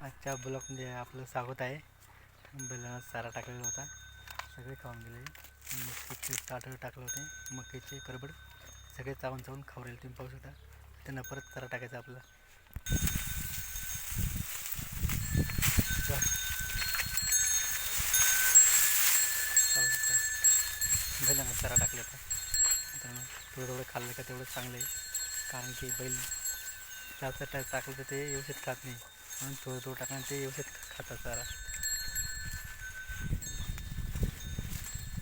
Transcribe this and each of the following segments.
आजच्या ब्लॉकमध्ये आपलं स्वागत आहे. बैलांना चारा टाकलेला होता. सगळे खाऊन गेले. मक्कीचे ताटं टाकले होते. मक्कीचे करबड सगळे चावून चावून खाऊ राहिले तुम्ही पाहू शकता. त्यांना परत चारा टाकायचा आपला. बैलांना चारा टाकला होता. त्यामुळे थोडं थोडं खाल्लं का तेवढं चांगलं आहे. कारण की बैल जास्त टाक टाकलं तर ते व्यवस्थित खात नाही. आणि थोडं थोडं टाकणं ते व्यवस्थित खातात चारा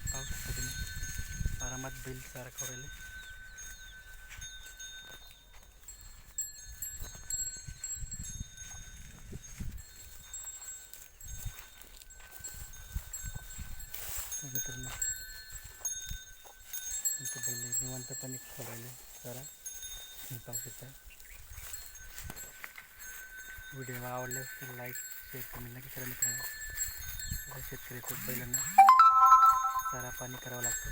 पाहू शकता तुम्ही. आरामात बैल चारा खाऊ मित्रांनो तुमचं बैल निवंतपणे खाऊ राहिले चारा पाहू शकता. व्हिडिओ आवडल्यास तर लाईक शेअर कमेंट नक्की करा मित्रांनो. शेतकरी खूप बैलांना चारा पाणी करावं लागतं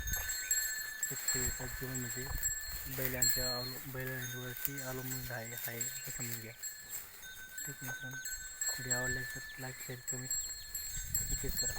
शेतकरीचं जीवन म्हणजे बैलांच्या अवल बैलांवरती अवलंबून आहे आहे असं समजून घ्या. ठीक मित्रांनो. व्हिडिओ आवडल्यास तर लाईक शेअर कमेंट नक्कीच करा.